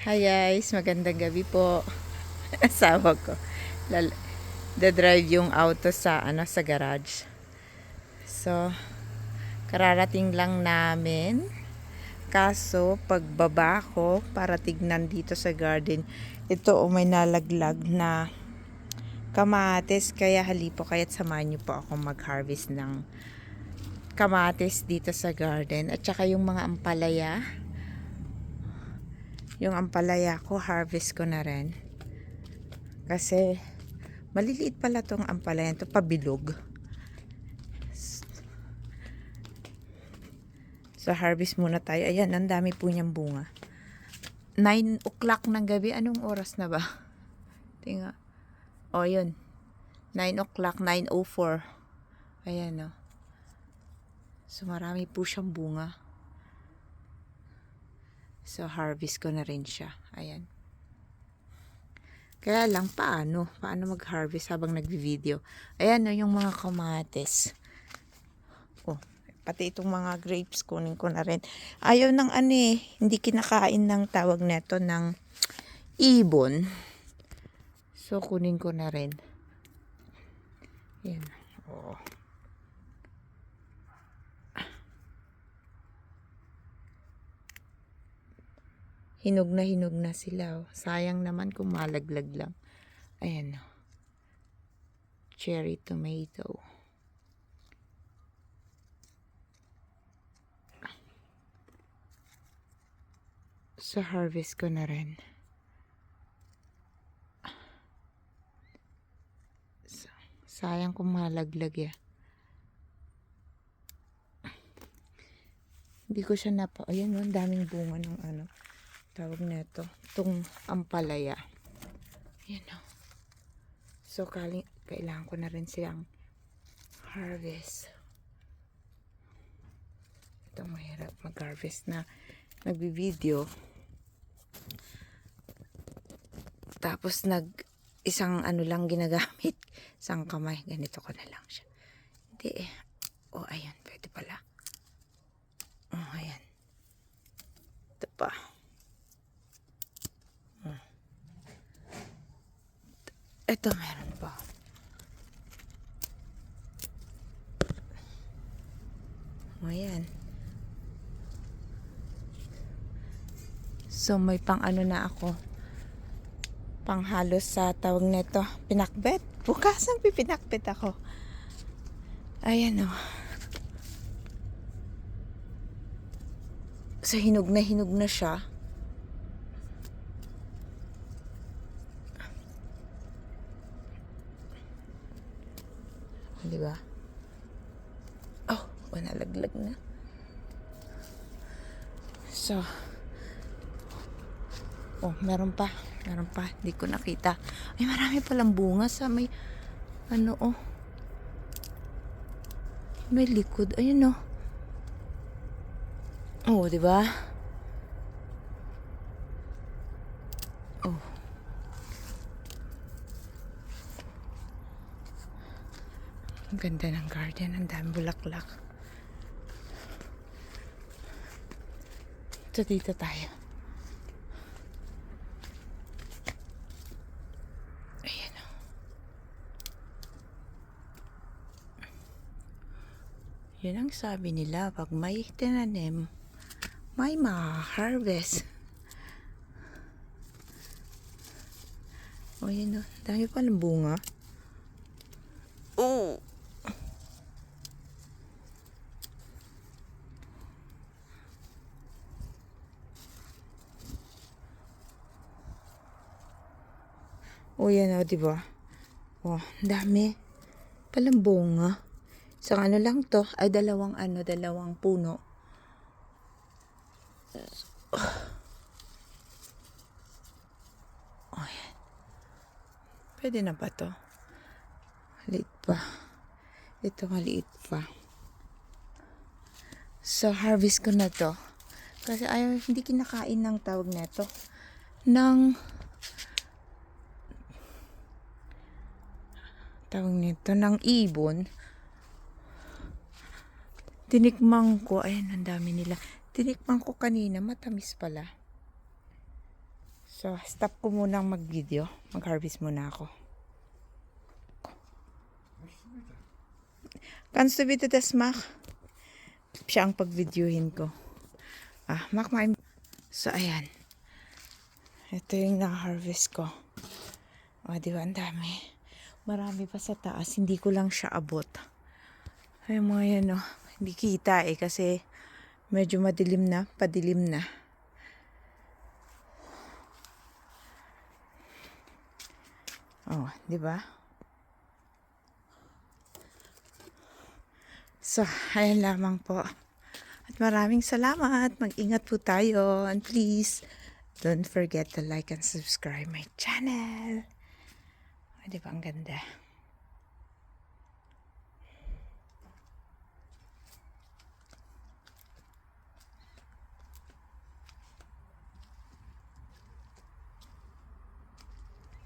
Hi guys, magandang gabi po. Asawa ko. Lal drive yung auto sa ano sa garage. So, kararating lang namin. Kaso, pagbaba ko para tignan dito sa garden, ito oh, may nalaglag na kamatis. Kaya halipo, kaya't samahan niyo po ako mag-harvest ng kamatis dito sa garden. At saka yung mga ampalaya. Yung ampalaya ko, harvest ko na rin. Kasi, maliliit pala tong ampalaya. Ito, pabilog. So, harvest muna tayo. Ayan, ang dami po niyang bunga. 9 o'clock ng gabi. Anong oras na ba? Tinga. O, yun. 9 o'clock, 9.04. Ayan, o. So, marami po siyang bunga. So, harvest ko na rin siya. Ayan. Kaya lang, paano? Paano mag-harvest habang nagbi-video? Ayan, no, yung mga kamates. Oh, pati itong mga grapes, kunin ko na rin. Ayaw ng ano eh, hindi kinakain ng tawag neto ng ibon. So, kunin ko na rin. Ayan. Oh. Hinog na hinog na sila. Oh. Sayang naman kung malaglag lang. Ayan. oh. Cherry tomato. So, harvest ko na rin. Sayang kung malaglag ya. Hindi ko siya napa... Ayan, oh, ang daming bunga ng ano tawag na ito, itong ampalaya. Yan o. So, kali, kailangan ko na rin siyang harvest. Ito mahirap mag-harvest na nagbi-video. Tapos nag isang ano lang ginagamit. Isang kamay. Ganito ko na lang siya. Hindi eh. Oh, ayan. Pwede pala. Oh, ayan. Ito pa. Ito meron pa. Ayan. So may pang ano na ako. Panghalos sa tawag nito. Pinakbet. Bukas ang pipinakbet ako. Ayan o. So hinog na hinog na siya. Di ba? Oh, nalaglag na. So, oh, meron pa. Meron pa. Hindi ko nakita. Ay, marami palang bunga sa may, ano, oh. May likod. Ayun, oh. Oh, di ba? Ang ganda ng garden. Ang dami bulaklak. So, dito tayo. Ayan o. Yun ang sabi nila. Pag may tinanim, may ma-harvest. O, yun o. Dami palang bunga. Oh! O yan o, di ba? O, dami. Palang bunga. Isang ano lang to, ay dalawang ano, dalawang puno. O yan. Pwede na ba to? Maliit pa. Ito maliit pa. So, harvest ko na to. Kasi ayaw, hindi kinakain ng tawag na to. Ng tawag nito, ng ibon. Tinikmang ko, ayan, ang dami nila. Tinikmang ko kanina, matamis pala. So, stop ko munang mag-video. Mag-harvest muna ako. Kannst du bitte das machen? Siya ang pag-videohin ko. Ah, mak my... So, ayan. Ito yung na-harvest ko. O, di ba? Ang dami. Marami pa sa taas. Hindi ko lang siya abot. Ay, mga yan, oh. Hindi kita eh, kasi medyo madilim na. Padilim na. Oh, di ba? So, ayan lamang po. At maraming salamat. Mag-ingat po tayo. And please, don't forget to like and subscribe my channel. Di ba ang ganda?